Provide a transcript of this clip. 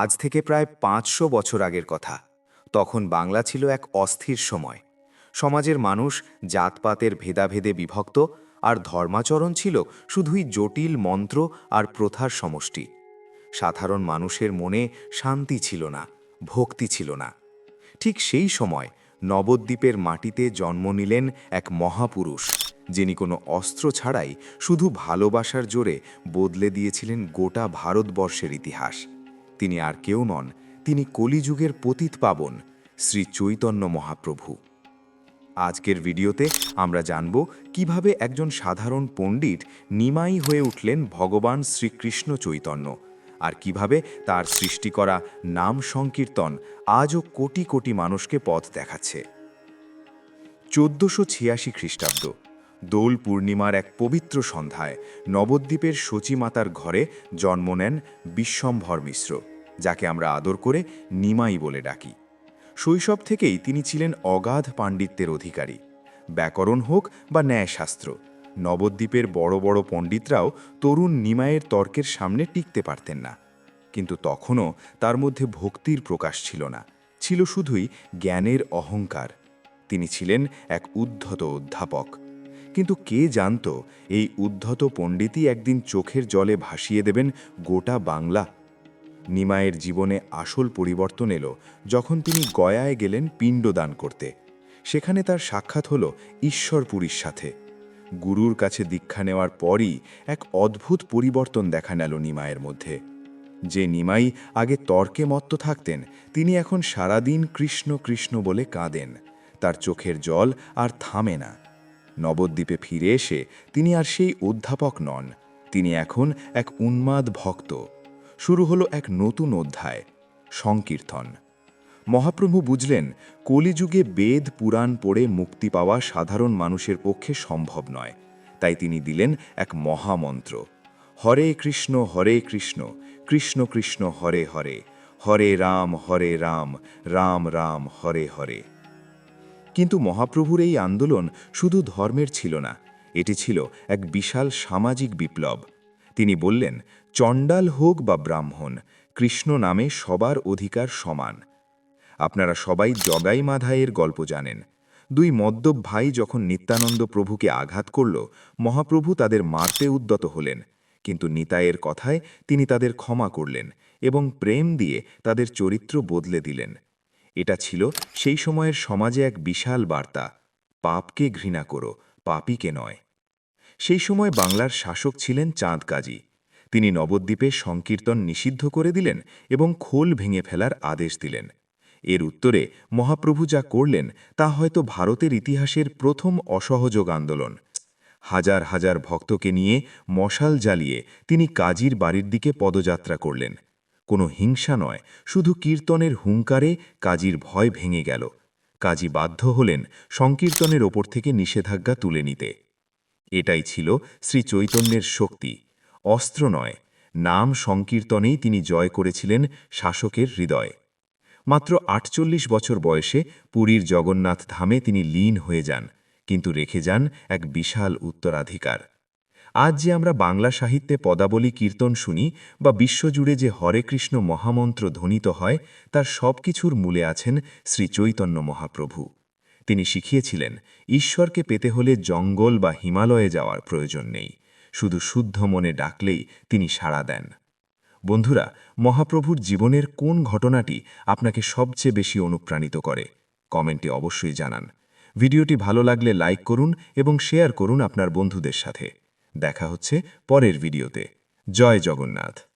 আজ থেকে প্রায় পাঁচশো বছর আগের কথা। তখন বাংলা ছিল এক অস্থির সময়। সমাজের মানুষ জাতপাতের ভেদাভেদে বিভক্ত আর ধর্মাচরণ ছিল শুধুই জটিল মন্ত্র আর প্রথার সমষ্টি। সাধারণ মানুষের মনে শান্তি ছিল না, ভক্তি ছিল না। ঠিক সেই সময় নবদ্বীপের মাটিতে জন্ম নিলেন এক মহাপুরুষ, যিনি কোনো অস্ত্র ছাড়াই শুধু ভালোবাসার জোরে বদলে দিয়েছিলেন গোটা ভারতবর্ষের ইতিহাস। তিনি আর কেউ নন, তিনি কলিযুগের পতিত পাবন, শ্রী চৈতন্য মহাপ্রভু। আজকের ভিডিওতে আমরা জানব কীভাবে একজন সাধারণ পণ্ডিত নিমাই হয়ে উঠলেন ভগবান শ্রীকৃষ্ণ চৈতন্য, আর কীভাবে তার সৃষ্টি করা নাম সংকীর্তন আজও কোটি কোটি মানুষকে পথ দেখাচ্ছে। চোদ্দশো ছিয়াশি খ্রিস্টাব্দ, দোল পূর্ণিমার এক পবিত্র সন্ধ্যায় নবদ্বীপের সচিমাতার ঘরে জন্ম নেন বিশ্বম্ভর মিশ্র। যাকে আমরা আদর করে নিমাই বলে ডাকি। শৈশব থেকেই তিনি ছিলেন অগাধ পাণ্ডিত্যের অধিকারী। ব্যাকরণ হোক বা ন্যায়শাস্ত্র, নবদ্বীপের বড় বড় পণ্ডিতরাও তরুণ নিমায়ের তর্কের সামনে টিকতে পারতেন না। কিন্তু তখনও তার মধ্যে ভক্তির প্রকাশ ছিল না, ছিল শুধুই জ্ঞানের অহংকার। তিনি ছিলেন এক উদ্ধত অধ্যাপক। কিন্তু কে জানত, এই উদ্ধত পণ্ডিতই একদিন চোখের জলে ভাসিয়ে দেবেন গোটা বাংলা। নিমায়ের জীবনে আসল পরিবর্তন এলো যখন তিনি গয়ায় গেলেন পিণ্ডদান করতে। সেখানে তার সাক্ষাৎ হলো ঈশ্বরপুরীর সাথে। গুরুর কাছে দীক্ষা নেওয়ার পরই এক অদ্ভুত পরিবর্তন দেখা গেল নিমায়ের মধ্যে। যে নিমাই আগে তর্কে মত্ত থাকতেন, তিনি এখন সারাদিন কৃষ্ণ কৃষ্ণ বলে কাঁদেন। তার চোখের জল আর থামে না। নবদ্বীপে ফিরে এসে তিনি আর সেই অধ্যাপক নন। তিনি এখন এক উন্মাদ ভক্ত। শুরু হলো এক নতুন অধ্যায়, সংকীর্তন। মহাপ্রভু বুঝলেন, কলিযুগে বেদ, পুরাণ পড়ে মুক্তি পাওয়া সাধারণ মানুষের পক্ষে সম্ভব নয়। তাই তিনি দিলেন এক মহামন্ত্র। হরে কৃষ্ণ হরে কৃষ্ণ কৃষ্ণ কৃষ্ণ, হরে হরে হরে রাম হরে রাম রাম রাম, হরে হরে। কিন্তু মহাপ্রভুর এই আন্দোলন শুধু ধর্মের ছিল না, এটি ছিল এক বিশাল সামাজিক বিপ্লব। তিনি বললেন, চণ্ডাল হোক বা ব্রাহ্মণ, কৃষ্ণ নামে সবার অধিকার সমান। আপনারা সবাই জগাই মাধায়ের গল্প জানেন। দুই মদ্যপ ভাই যখন নিত্যানন্দ প্রভুকে আঘাত করল, মহাপ্রভু তাদের মারতে উদ্যত হলেন। কিন্তু নিতায়ের কথায় তিনি তাদের ক্ষমা করলেন এবং প্রেম দিয়ে তাদের চরিত্র বদলে দিলেন। এটা ছিল সেই সময়ের সমাজে এক বিশাল বার্তা, পাপকে ঘৃণা করো, পাপীকে নয়। সেই সময় বাংলার শাসক ছিলেন চাঁদ কাজী। তিনি নবদ্বীপে সংকীর্তন নিষিদ্ধ করে দিলেন এবং খোল ভেঙে ফেলার আদেশ দিলেন। এর উত্তরে মহাপ্রভু যা করলেন তা হয়তো ভারতের ইতিহাসের প্রথম অসহযোগ আন্দোলন। হাজার হাজার ভক্তকে নিয়ে মশাল জ্বালিয়ে তিনি কাজীর বাড়ির দিকে পদযাত্রা করলেন। কোনো হিংসা নয়, শুধু কীর্তনের হুঙ্কারে কাজীর ভয় ভেঙে গেল। কাজী বাধ্য হলেন সংকীর্তনের ওপর থেকে নিষেধাজ্ঞা তুলে নিতে। এটাই ছিল শ্রী চৈতন্যের শক্তি। অস্ত্র নয়, নাম সংকীর্তনেই তিনি জয় করেছিলেন শাসকের হৃদয়। মাত্র আটচল্লিশ বছর বয়সে পুরীর জগন্নাথ ধামে তিনি লীন হয়ে যান, কিন্তু রেখে যান এক বিশাল উত্তরাধিকার। আজ যে আমরা বাংলা সাহিত্যে পদাবলী কীর্তন শুনি বা বিশ্বজুড়ে যে হরে কৃষ্ণ মহামন্ত্র ধ্বনিত হয়, তার সব কিছুর মূলে আছেন শ্রী চৈতন্য মহাপ্রভু। তিনি শিখিয়েছিলেন, ঈশ্বরকে পেতে হলে জঙ্গল বা হিমালয়ে যাওয়ার প্রয়োজন নেই, শুধু শুদ্ধ মনে ডাকলেই তিনি সাড়া দেন। বন্ধুরা, মহাপ্রভুর জীবনের কোন ঘটনাটি আপনাকে সবচেয়ে বেশি অনুপ্রাণিত করে? কমেন্টে অবশ্যই জানান। ভিডিওটি ভালো লাগলে লাইক করুন এবং শেয়ার করুন আপনার বন্ধুদের সাথে। দেখা হচ্ছে পরের ভিডিওতে। জয় জগন্নাথ।